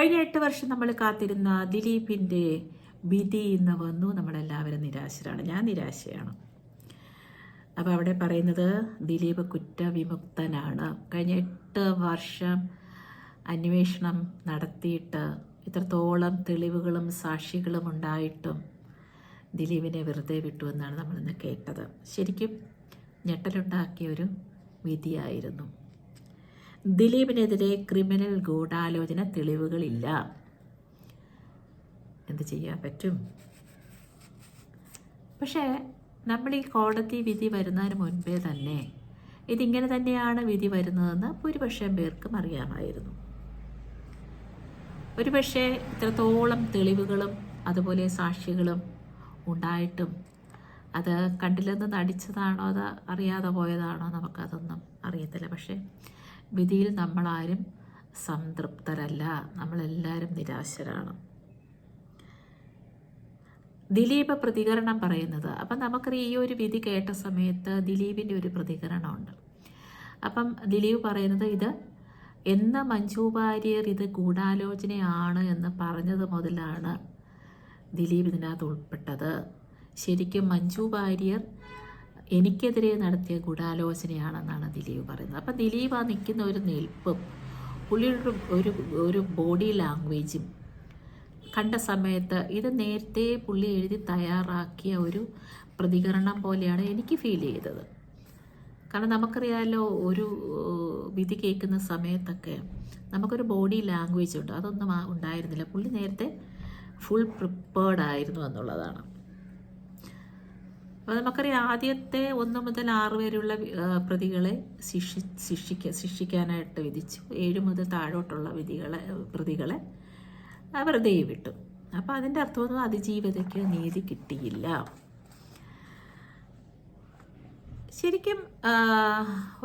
കഴിഞ്ഞ എട്ട് വർഷം നമ്മൾ കാത്തിരുന്ന ദിലീപിന്റെ വിധി ഇന്ന് വന്നു. നമ്മളെല്ലാവരും നിരാശരാണ്. ഞാൻ നിരാശയാണ്. അപ്പോൾ അവിടെ പറയുന്നത് ദിലീപ് കുറ്റവിമുക്തനാണ്. കഴിഞ്ഞ എട്ട് വർഷം അന്വേഷണം നടത്തിയിട്ട് ഇത്രത്തോളം തെളിവുകളും സാക്ഷികളും ഉണ്ടായിട്ടും ദിലീപിനെ വെറുതെ വിട്ടു എന്നാണ് നമ്മളിന്ന് കേട്ടത്. ശരിക്കും ഞെട്ടലുണ്ടാക്കിയ ഒരു വിധിയായിരുന്നു. ദിലീപിനെതിരെ ക്രിമിനൽ ഗൂഢാലോചന തെളിവുകളില്ല. എന്ത് ചെയ്യാൻ പറ്റും? പക്ഷേ നമ്മൾ ഈ കോടതി വിധി വരുന്നതിന് മുൻപേ തന്നെ ഇതിങ്ങനെ തന്നെയാണ് വിധി വരുന്നതെന്ന് ഭൂരിപക്ഷം പേർക്കും അറിയാമായിരുന്നു. ഒരുപക്ഷെ ഇത്രത്തോളം തെളിവുകളും അതുപോലെ സാക്ഷികളും ഉണ്ടായിട്ടും അത് കണ്ടില്ലെന്ന് നടിച്ചതാണോ അത് അറിയാതെ പോയതാണോ നമുക്കതൊന്നും അറിയത്തില്ല. പക്ഷേ വിധിയിൽ നമ്മളാരും സംതൃപ്തരല്ല. നമ്മളെല്ലാവരും നിരാശരാണ്. ദിലീപ് പ്രതികരണം പറയുന്നത്. അപ്പം നമുക്കറിയാം ഈ ഒരു വിധി കേട്ട സമയത്ത് ദിലീപിന്റെ ഒരു പ്രതികരണമുണ്ട്. അപ്പം ദിലീപ് പറയുന്നത് ഇത് എന്ന മഞ്ജു വാര്യർ ഇത് ഗൂഢാലോചനയാണ് എന്ന് പറഞ്ഞത് മുതലാണ് ദിലീപ് ഇതിനകത്ത് ഉൾപ്പെട്ടത്. ശരിക്കും മഞ്ജു വാര്യർ എനിക്കെതിരെ നടത്തിയ ഗൂഢാലോചനയാണെന്നാണ് ദിലീപ് പറയുന്നത്. അപ്പം ദിലീപ് ആ നിൽക്കുന്ന ഒരു നിൽപ്പും പുള്ളിയുടെ ഒരു ഒരു ബോഡി ലാംഗ്വേജും കണ്ട സമയത്ത് ഇത് നേരത്തെ പുള്ളി എഴുതി തയ്യാറാക്കിയ ഒരു പ്രതികരണം പോലെയാണ് എനിക്ക് ഫീൽ ചെയ്തത്. കാരണം നമുക്കറിയാമല്ലോ ഒരു വിധി കേൾക്കുന്ന സമയത്തൊക്കെ നമുക്കൊരു ബോഡി ലാംഗ്വേജ് ഉണ്ട്. അതൊന്നും ഉണ്ടായിരുന്നില്ല. പുള്ളി നേരത്തെ ഫുൾ പ്രിപ്പേർഡ് ആയിരുന്നു എന്നുള്ളതാണ്. അപ്പോൾ നമുക്കറിയാം ആദ്യത്തെ ഒന്ന് മുതൽ ആറ് വരെയുള്ള പ്രതികളെ ശിക്ഷി ശിക്ഷിക്ക ശിക്ഷിക്കാനായിട്ട് വിധിച്ചു. ഏഴ് മുതൽ താഴോട്ടുള്ള വിധികളെ പ്രതികളെ വെറുതെ വിട്ടു. അപ്പോൾ അതിന്റെ അർത്ഥമൊന്നും അതിജീവിതയ്ക്ക് നീതി കിട്ടിയില്ല. ശരിക്കും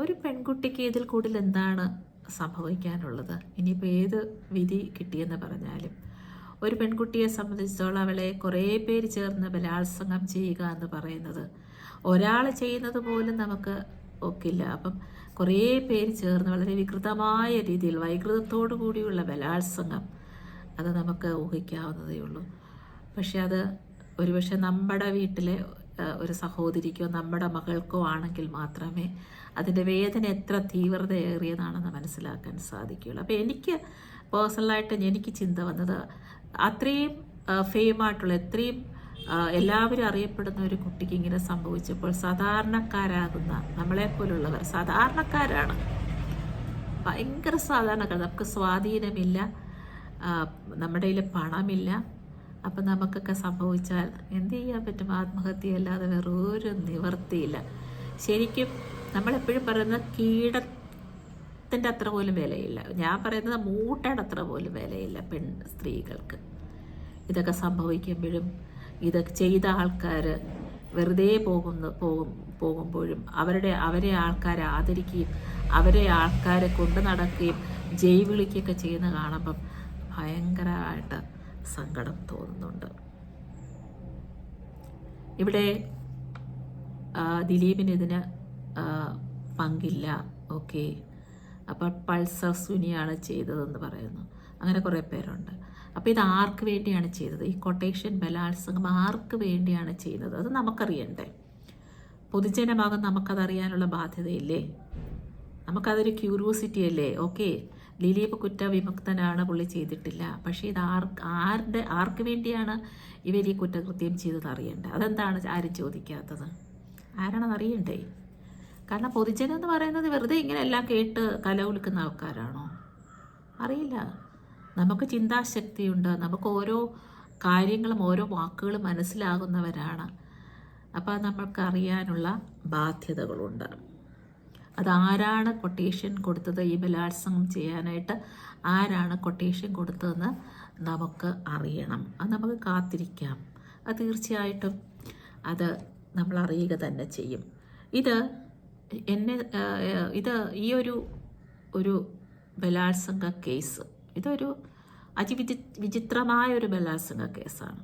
ഒരു പെൺകുട്ടിക്ക് ഇതിൽ കൂടുതൽ എന്താണ് സംഭവിക്കാനുള്ളത്? ഇനിയിപ്പോൾ ഏത് വിധി കിട്ടിയെന്ന് പറഞ്ഞാലും ഒരു പെൺകുട്ടിയെ സംബന്ധിച്ചിടത്തോളം അവളെ കുറേ പേര് ചേർന്ന് ബലാത്സംഗം ചെയ്യുക എന്ന് പറയുന്നത്. ഒരാൾ ചെയ്യുന്നത് പോലും നമുക്ക് ഒക്കില്ല. അപ്പം കുറേ പേര് ചേർന്ന് വളരെ വികൃതമായ രീതിയിൽ വൈകൃതത്തോടു കൂടിയുള്ള ബലാത്സംഗം അത് നമുക്ക് ഊഹിക്കാവുന്നതേ ഉള്ളൂ. പക്ഷെ അത് ഒരുപക്ഷെ നമ്മുടെ വീട്ടിലെ ഒരു സഹോദരിക്കോ നമ്മുടെ മകൾക്കോ ആണെങ്കിൽ മാത്രമേ അതിന്റെ വേദന എത്ര തീവ്രതയേറിയതാണെന്ന് മനസ്സിലാക്കാൻ സാധിക്കുകയുള്ളൂ. അപ്പോൾ എനിക്ക് പേഴ്സണലായിട്ട് എനിക്ക് ചിന്ത വന്നത് അത്രയും ഫെയിമായിട്ടുള്ള എത്രയും എല്ലാവരും അറിയപ്പെടുന്ന ഒരു കുട്ടിക്ക് ഇങ്ങനെ സംഭവിച്ചപ്പോൾ സാധാരണക്കാരാകുന്ന നമ്മളെപ്പോലുള്ളവർ സാധാരണക്കാരാണ്. ഭയങ്കര സാധാരണക്കാർ നമുക്ക് സ്വാധീനമില്ല നമ്മുടെ കയ്യിൽ പണമില്ല. അപ്പം നമുക്കൊക്കെ സംഭവിച്ചാൽ എന്ത് ചെയ്യാൻ പറ്റും? ആത്മഹത്യ അല്ലാതെ വേറെ ഒരു നിവർത്തിയില്ല. ശരിക്കും നമ്മളെപ്പോഴും പറയുന്നത് കീടത്തിന്റെ അത്ര പോലും വിലയില്ല. ഞാൻ പറയുന്നത് മൂട്ടയുടെ അത്ര പോലും വിലയില്ല പെൺ സ്ത്രീകൾക്ക്. ഇതൊക്കെ സംഭവിക്കുമ്പോഴും ഇതൊക്കെ ചെയ്ത ആൾക്കാർ വെറുതെ പോകുന്നു പോകും പോകുമ്പോഴും അവരുടെ അവരെ ആൾക്കാരെ ആദരിക്കുകയും അവരെ ആൾക്കാരെ കൊണ്ടു നടക്കുകയും ജയ് വിളിക്കുകയൊക്കെ ചെയ്യുന്ന കാണുമ്പം ഭയങ്കരമായിട്ട് സങ്കടം തോന്നുന്നുണ്ട്. ഇവിടെ ദിലീപിന് ഇതിന് പങ്കില്ല. ഓക്കെ. അപ്പോൾ പൾസർ സുനിയാണ് ചെയ്തതെന്ന് പറയുന്നു. അങ്ങനെ കുറേ പേരുണ്ട്. അപ്പോൾ ഇത് ആർക്ക് വേണ്ടിയാണ് ചെയ്തത്? ഈ കൊട്ടേഷൻ ബലാത്സംഗം ആർക്ക് വേണ്ടിയാണ് ചെയ്യുന്നത് അത് നമുക്കറിയണ്ടേ. പൊതുജനഭാഗം നമുക്കതറിയാനുള്ള ബാധ്യതയില്ലേ? നമുക്കതൊരു ക്യൂരിയോസിറ്റി അല്ലേ? ഓക്കെ. ദിലീപ് കുറ്റവിമുക്തനാണ് പുള്ളി ചെയ്തിട്ടില്ല. പക്ഷേ ഇത് ആർ ആരുടെ ആർക്ക് വേണ്ടിയാണ് ഇവർ ഈ കുറ്റകൃത്യം ചെയ്തത് അറിയണ്ടേ? അതെന്താണ് ആരും ചോദിക്കാത്തത്? ആരാണെന്ന് അറിയണ്ടേ? കാരണം പൊതുജനം എന്ന് പറയുന്നത് വെറുതെ ഇങ്ങനെ എല്ലാം കേട്ട് കലകൊടുക്കുന്ന ആൾക്കാരാണോ? അറിയില്ല. നമുക്ക് ചിന്താശക്തിയുണ്ട്. നമുക്ക് ഓരോ കാര്യങ്ങളും ഓരോ വാക്കുകളും മനസ്സിലാകുന്നവരാണ്. അപ്പോൾ നമ്മൾക്ക് അറിയാനുള്ള ബാധ്യതകളുണ്ട് അതാരാണ് കൊട്ടേഷൻ കൊടുത്തത്? ഈ ബലാത്സംഗം ചെയ്യാനായിട്ട് ആരാണ് കൊട്ടേഷൻ കൊടുത്തതെന്ന് നമുക്ക് അറിയണം. അത് നമുക്ക് കാത്തിരിക്കാം. അത് തീർച്ചയായിട്ടും അത് നമ്മൾ അറിയുക തന്നെ ചെയ്യും. ഇത് എന്നെ ഇത് ഈ ഒരു ഒരു ബലാത്സംഗ കേസ് ഇതൊരു അതിവിചി വിചിത്രമായ ഒരു ബലാത്സംഗ കേസാണ്.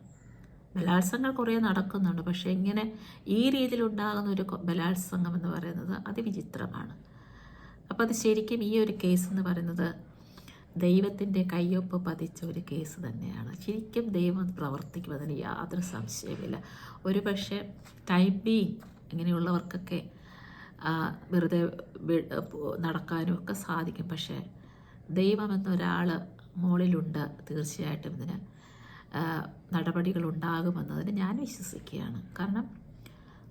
ബലാത്സംഗം കുറേ നടക്കുന്നുണ്ട് പക്ഷേ ഇങ്ങനെ ഈ രീതിയിൽ ഉണ്ടാകുന്ന ഒരു ബലാത്സംഗം എന്ന് പറയുന്നത് അതിവിചിത്രമാണ്. അപ്പോൾ അത് ശരിക്കും ഈ ഒരു കേസ് എന്ന് പറയുന്നത് ദൈവത്തിന്റെ കയ്യൊപ്പ് പതിച്ച ഒരു കേസ് തന്നെയാണ്. ശരിക്കും ദൈവം പ്രവർത്തിക്കുമെന്നതിന് യാതൊരു സംശയമില്ല ഒരു പക്ഷേ ടൈം ഇങ്ങനെയുള്ളവർക്കൊക്കെ വെറുതെ നടക്കാനും ഒക്കെ സാധിക്കും. പക്ഷേ ദൈവം എന്നൊരാൾ മുകളിലുണ്ട് തീർച്ചയായിട്ടും ഇതിന് നടപടികൾ ഉണ്ടാകുമെന്നതിന് ഞാൻ വിശ്വസിക്കുകയാണ്. കാരണം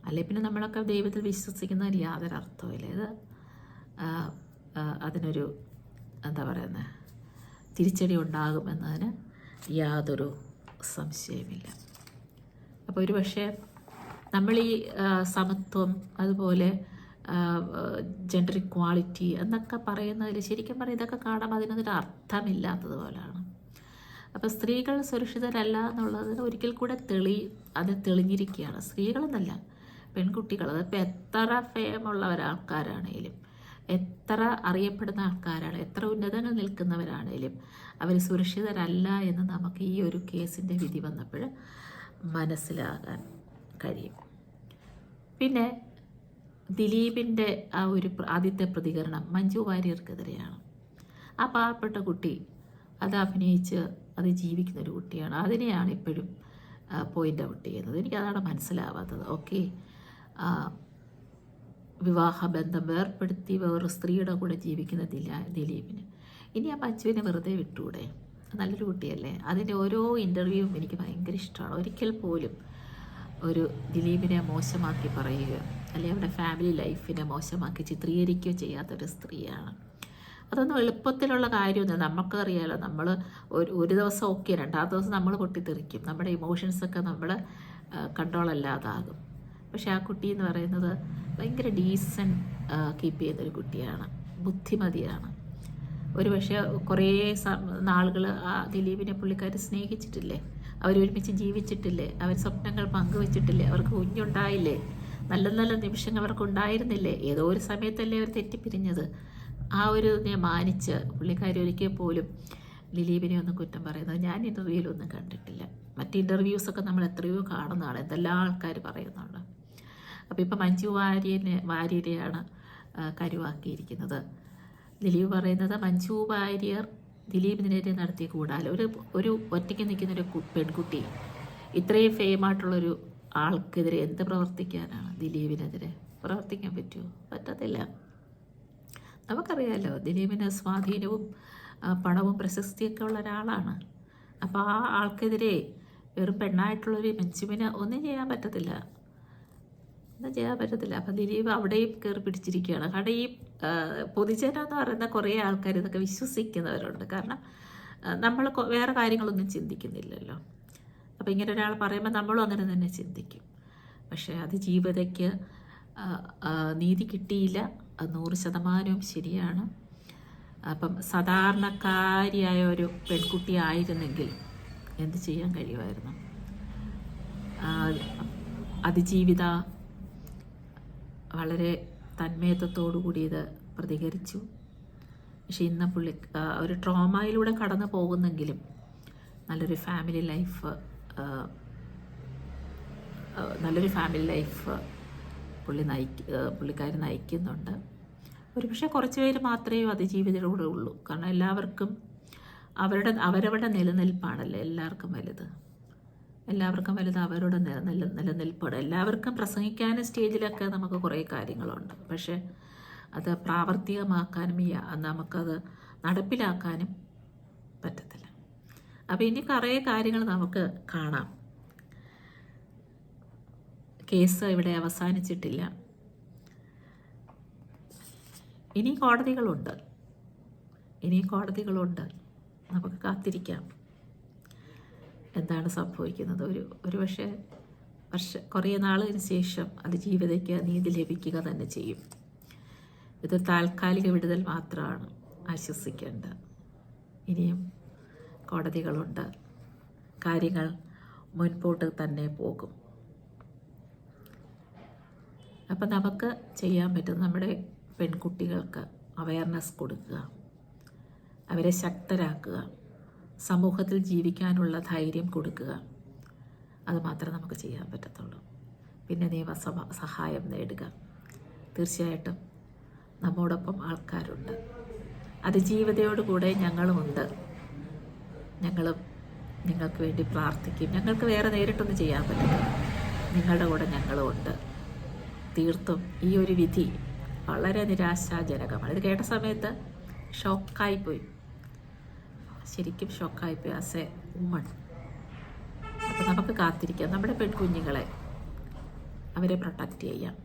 അല്ലെ പിന്നെ നമ്മളൊക്കെ ദൈവത്തിൽ വിശ്വസിക്കുന്നതിന് യാതൊരു അർത്ഥമില്ല ഇത് അതിനൊരു എന്താ പറയുന്നത് തിരിച്ചടി ഉണ്ടാകുമെന്നതിന് യാതൊരു സംശയമില്ല അപ്പോൾ ഒരു പക്ഷേ നമ്മൾ ഈ സമത്വം അതുപോലെ ജെൻഡർ ഇക്വാളിറ്റി എന്നൊക്കെ പറയുന്നതിൽ ശരിക്കും പറഞ്ഞാൽ ഇതൊക്കെ കാണാൻ അതിനൊരു അർത്ഥമില്ലാത്തത് അർത്ഥമില്ലാത്തതുപോലെയാണ് അപ്പോൾ സ്ത്രീകൾ സുരക്ഷിതരല്ല എന്നുള്ളതിന് ഒരിക്കൽ കൂടെ തെളി അത് തെളിഞ്ഞിരിക്കുകയാണ്. സ്ത്രീകളെന്നല്ല പെൺകുട്ടികൾ. അതിപ്പോൾ എത്ര ഫേമുള്ള ഒരാൾക്കാരാണേലും എത്ര അറിയപ്പെടുന്ന ആൾക്കാരാണ് എത്ര ഉന്നതങ്ങൾ നിൽക്കുന്നവരാണേലും അവർ സുരക്ഷിതരല്ല എന്ന് നമുക്ക് ഈ ഒരു കേസിന്റെ വിധി വന്നപ്പോൾ മനസ്സിലാകാൻ കഴിയും. പിന്നെ ദിലീപിന്റെ ആ ഒരു ആദ്യത്തെ പ്രതികരണം മഞ്ജു വാര്യർക്കെതിരെയാണ്. ആ പാവപ്പെട്ട കുട്ടി അത് അഭിനയിച്ച് അത് ജീവിക്കുന്ന ഒരു കുട്ടിയാണ്. അതിനെയാണ് ഇപ്പോഴും പോയിന്റ് ഔട്ട് ചെയ്യുന്നത്. എനിക്കതാണ് മനസ്സിലാവാത്തത്. ഓക്കെ. വിവാഹബന്ധം വേർപ്പെടുത്തി വേറൊരു സ്ത്രീയുടെ കൂടെ ജീവിക്കുന്ന ദില ദിലീപിന്. ഇനി ആ മഞ്ജുവിനെ വെറുതെ വിട്ടുകൂടെ നല്ലൊരു കുട്ടിയല്ലേ? അതിന്റെ ഓരോ ഇന്റർവ്യൂവും എനിക്ക് ഭയങ്കര ഇഷ്ടമാണ് ഒരിക്കൽ പോലും ഒരു ദിലീപിനെ മോശമാക്കി പറയുകയോ അല്ലെങ്കിൽ അവരുടെ ഫാമിലി ലൈഫിനെ മോശമാക്കി ചിത്രീകരിക്കുകയോ ചെയ്യാത്തൊരു സ്ത്രീയാണ്. അതൊന്നും എളുപ്പത്തിലുള്ള കാര്യമൊന്നും നമുക്കറിയാലോ നമ്മൾ ഒരു ഒരു ദിവസം ഓക്കെ രണ്ടാമത്തെ ദിവസം നമ്മൾ പൊട്ടിത്തെറിക്കും. നമ്മുടെ ഇമോഷൻസൊക്കെ നമ്മൾ കൺട്രോൾ അല്ലാതാകും. പക്ഷേ ആ കുട്ടി എന്ന് പറയുന്നത് ഭയങ്കര ഡീസൻ കീപ്പ് ചെയ്യുന്നൊരു കുട്ടിയാണ്. ബുദ്ധിമതിയാണ്. ഒരു പക്ഷേ കുറേ നാളുകൾ ആ ദിലീപിനെ പുള്ളിക്കാർ സ്നേഹിച്ചിട്ടില്ലേ? അവരൊരുമിച്ച് ജീവിച്ചിട്ടില്ലേ? അവർ സ്വപ്നങ്ങൾ പങ്കുവച്ചിട്ടില്ലേ? അവർക്ക് കുഞ്ഞുണ്ടായില്ലേ? നല്ല നല്ല നിമിഷങ്ങൾ അവർക്ക് ഉണ്ടായിരുന്നില്ലേ ഏതോ ഒരു സമയത്തല്ലേ അവർ തെറ്റിപ്പിരിഞ്ഞത്. ആ ഒരു ഇതിനെ മാനിച്ച് പുള്ളിക്കാരി ഒരിക്കൽ പോലും ദിലീപിനെ ഒന്നും കുറ്റം പറയുന്നത് ഞാൻ ഇന്റർവ്യൂവിലൊന്നും കണ്ടിട്ടില്ല. മറ്റ് ഇന്റർവ്യൂസൊക്കെ നമ്മൾ എത്രയോ കാണുന്നതാണ്. എന്തെല്ലാം ആൾക്കാർ പറയുന്നുണ്ട്. അപ്പോൾ ഇപ്പം മഞ്ജു വാര്യനെ വാര്യരെയാണ് കരുവാക്കിയിരിക്കുന്നത്. ദിലീപ് പറയുന്നത് മഞ്ജു വാര്യർ ദിലീപിനെതിരെ നടത്തിയ കൂടാല. ഒരു ഒരു ഒറ്റയ്ക്ക് നിൽക്കുന്ന ഒരു പെൺകുട്ടി. ഇത്രയും ഫെയിമായിട്ടുള്ളൊരു ആൾക്കെതിരെ എന്ത് പ്രവർത്തിക്കാനാണ് ദിലീപിനെതിരെ? പ്രവർത്തിക്കാൻ പറ്റുമോ പറ്റത്തില്ല. നമുക്കറിയാമല്ലോ ദിലീപിന് സ്വാധീനവും പണവും പ്രശസ്തിയൊക്കെ ഉള്ള ഒരാളാണ്. അപ്പോൾ ആ ആൾക്കെതിരെ വെറും പെണ്ണായിട്ടുള്ളൊരു മെഞ്ചുവിന് ഒന്നും ചെയ്യാൻ പറ്റത്തില്ല. ഒന്നും ചെയ്യാൻ പറ്റത്തില്ല. അപ്പം ദിലീപ് അവിടെയും കയറി പിടിച്ചിരിക്കുകയാണ്. കാരണം ഈ പൊതുജനം എന്ന് പറയുന്ന കുറേ ആൾക്കാർ ഇതൊക്കെ വിശ്വസിക്കുന്നവരുണ്ട്. കാരണം നമ്മൾ വേറെ കാര്യങ്ങളൊന്നും ചിന്തിക്കുന്നില്ലല്ലോ. അപ്പോൾ ഇങ്ങനെ ഒരാൾ പറയുമ്പോൾ നമ്മളും അങ്ങനെ തന്നെ ചിന്തിക്കും. പക്ഷേ അത് ജീവിതയ്ക്ക് നീതി കിട്ടിയില്ല. നൂറ് ശതമാനവും ശരിയാണ്. അപ്പം സാധാരണക്കാരിയായ ഒരു പെൺകുട്ടി ആയിരുന്നെങ്കിൽ എന്ത് ചെയ്യാൻ കഴിയുമായിരുന്നു? അതിജീവിത വളരെ തന്മയത്വത്തോടു കൂടി ഇത് പ്രതികരിച്ചു. പക്ഷെ ഇന്ന് പുള്ളി ഒരു ട്രോമയിലൂടെ കടന്നു പോകുന്നെങ്കിലും നല്ലൊരു ഫാമിലി ലൈഫ് നല്ലൊരു ഫാമിലി ലൈഫ് പുള്ളി നയിക്ക പുള്ളിക്കാർ നയിക്കുന്നുണ്ട്. ഒരു പക്ഷേ കുറച്ച് പേര് മാത്രമേ അതിജീവിതയിലൂടെ ഉള്ളൂ. കാരണം എല്ലാവർക്കും അവരുടെ അവരവരുടെ നിലനിൽപ്പാണല്ലോ എല്ലാവർക്കും വലുത്. എല്ലാവർക്കും വലുത് അവരുടെ നില- നില നിലനിൽപ്പാണ് എല്ലാവർക്കും പ്രസംഗിക്കാൻ സ്റ്റേജിലൊക്കെ നമുക്ക് കുറേ കാര്യങ്ങളുണ്ട്. പക്ഷേ അത് പ്രാവർത്തികമാക്കാനും നമുക്കത് നടപ്പിലാക്കാനും പറ്റത്തില്ല. അപ്പോൾ ഇനി കുറേ കാര്യങ്ങൾ നമുക്ക് കാണാം. കേസ് ഇവിടെ അവസാനിച്ചിട്ടില്ല. ഇനി കോടതികളുണ്ട്. ഇനി കോടതികളുണ്ട്. നമുക്ക് കാത്തിരിക്കാം. എന്താണ് സംഭവിക്കുന്നത്? ഒരു ഒരു പക്ഷേ വർഷ കുറേ നാളിന് ശേഷം അത് ജീവിതയ്ക്ക് നീതി ലഭിക്കുക തന്നെ ചെയ്യും. ഇത് താൽക്കാലിക വിടുതൽ മാത്രമാണ് ആശ്വസിക്കേണ്ട. ഇനിയും കോടതികളുണ്ട്. കാര്യങ്ങൾ മുൻപോട്ട് തന്നെ പോകും. അപ്പം നമുക്ക് ചെയ്യാൻ പറ്റും നമ്മുടെ പെൺകുട്ടികൾക്ക് അവയർനെസ് കൊടുക്കുക. അവരെ ശക്തരാക്കുക. സമൂഹത്തിൽ ജീവിക്കാനുള്ള ധൈര്യം കൊടുക്കുക. അത് മാത്രമേ നമുക്ക് ചെയ്യാൻ പറ്റത്തുള്ളൂ. പിന്നെ നിയമസഭ സഹായം നേടുക. തീർച്ചയായിട്ടും നമ്മോടൊപ്പം ആൾക്കാരുണ്ട്. അതിജീവതയോടുകൂടെ ഞങ്ങളുമുണ്ട്. ഞങ്ങളും നിങ്ങൾക്ക് വേണ്ടി പ്രാർത്ഥിക്കും. ഞങ്ങൾക്ക് വേറെ നേരിട്ടൊന്നും ചെയ്യാൻ പറ്റില്ല. നിങ്ങളുടെ കൂടെ ഞങ്ങളും ഉണ്ട് തീർത്തും ഈ ഒരു വിധി വളരെ നിരാശാജനകമാണ്. ഇത് കേട്ട സമയത്ത് ഷോക്കായിപ്പോയി. ശരിക്കും ഷോക്കായിപ്പോയി ആസ് എ ഉമ്മൺ അപ്പോൾ നമുക്ക് കാത്തിരിക്കാം. നമ്മുടെ പെൺകുഞ്ഞുങ്ങളെ അവരെ പ്രൊട്ടക്റ്റ് ചെയ്യാം.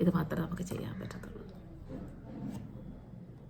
ഇത് മാത്രമേ നമുക്ക് ചെയ്യാൻ പറ്റത്തുള്ളൂ.